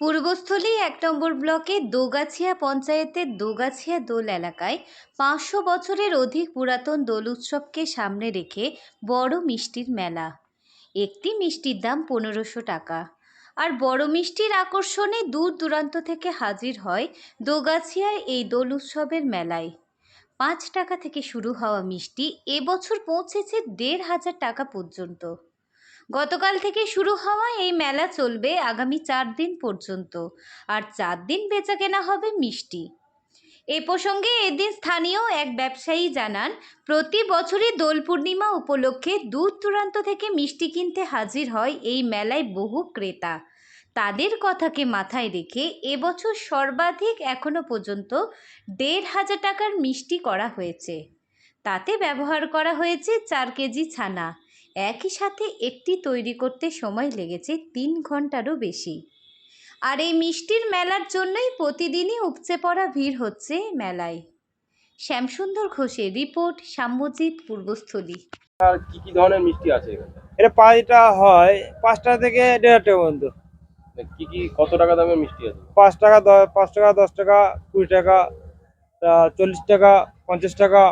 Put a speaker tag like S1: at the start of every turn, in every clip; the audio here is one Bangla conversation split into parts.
S1: পূর্বস্থলী এক নম্বর ব্লকে দোগাছিয়া পঞ্চায়েতের দোগাছিয়া দোল এলাকায় পাঁচশো বছরের অধিক পুরাতন দোল উৎসবকে সামনে রেখে বড় মিষ্টির মেলা। একটি মিষ্টির দাম পনেরোশো টাকা। আর বড় মিষ্টির আকর্ষণে দূর দূরান্ত থেকে হাজির হয় দোগাছিয়ার এই দোল উৎসবের মেলায়। পাঁচ টাকা থেকে শুরু হওয়া মিষ্টি এবছর পৌঁছেছে দেড় হাজার টাকা পর্যন্ত। গতকাল থেকে শুরু হওয়া এই মেলা চলবে আগামী চার দিন পর্যন্ত। আর চার দিন বেচা কেনা হবে মিষ্টি। এ প্রসঙ্গে এদিন স্থানীয় এক ব্যবসায়ী জানান, প্রতি বছরই দোল পূর্ণিমা উপলক্ষে দূর দূরান্ত থেকে মিষ্টি কিনতে হাজির হয় এই মেলায় বহু ক্রেতা। তাদের কথাকে মাথায় রেখে এবছর সর্বাধিক এখনও পর্যন্ত দেড় হাজার টাকার মিষ্টি করা হয়েছে। তাতে ব্যবহার করা হয়েছে চার কেজি ছানা। একই সাথে একটি তৈরি করতে সময় লেগেছে তিন ঘন্টারও বেশি। আর এই মিষ্টির মেলার জন্যই প্রতিদিনই উপচে পড়া ভিড় হচ্ছে মেলায়। শ্যামসুন্দর ঘোষের রিপোর্ট সাম্যজিৎ পূর্বস্থলী।
S2: আর কি কি ধরনের মিষ্টি আছে এখানে?
S3: এটা পাঁচটা হয় পাঁচটা থেকে দেড় টাকা পর্যন্ত
S2: কি কি কত টাকা দামের মিষ্টি আছে?
S3: পাঁচ টাকা দ- পাঁচ টাকা দশ টাকা কুড়ি টাকা তা চল্লিশ টাকা পঞ্চাশ টাকা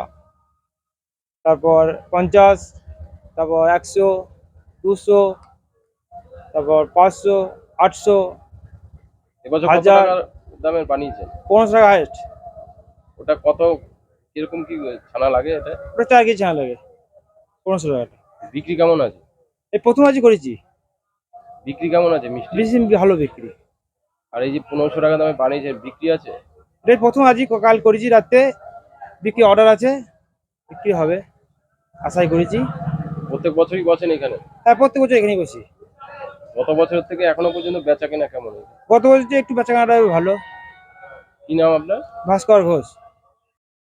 S3: তারপর পঞ্চাশ তারপর একশো দুশো তারপর পাঁচশো আটশো
S2: এবছর কত
S3: হাজার।
S2: টাকার দামের বানিয়েছেন?
S3: পনেরোশো টাকা হাইস্ট।
S2: ওটা কত কীরকম কি ছানা লাগে এটা?
S3: ওটা চার কেজি ছানা লাগে পনেরোশো টাকাটা
S2: বিক্রি কেমন আছে?
S3: এই প্রথম আজই করেছি।
S2: বিক্রি কেমন আছে মিষ্টি?
S3: বেশি ভালো বিক্রি।
S2: আর এই যে পনেরোশো টাকা দামে বানিয়েছেন বিক্রি আছে?
S3: এটাই প্রথম আজই কাল করেছি রাত্রে বিক্রি অর্ডার আছে বিক্রি হবে আশাই করেছি।
S2: প্রত্যেক বছরই বসেন এখানে?
S3: হ্যাঁ প্রত্যেক বছর এখানেই বসি।
S2: গত বছর থেকে এখনও পর্যন্ত বেচা কেনা কেমন?
S3: গত বছর একটু বেচা কেনাটা ভালো।
S2: কি নাম আপনার?
S3: ভাস্কর ঘোষ।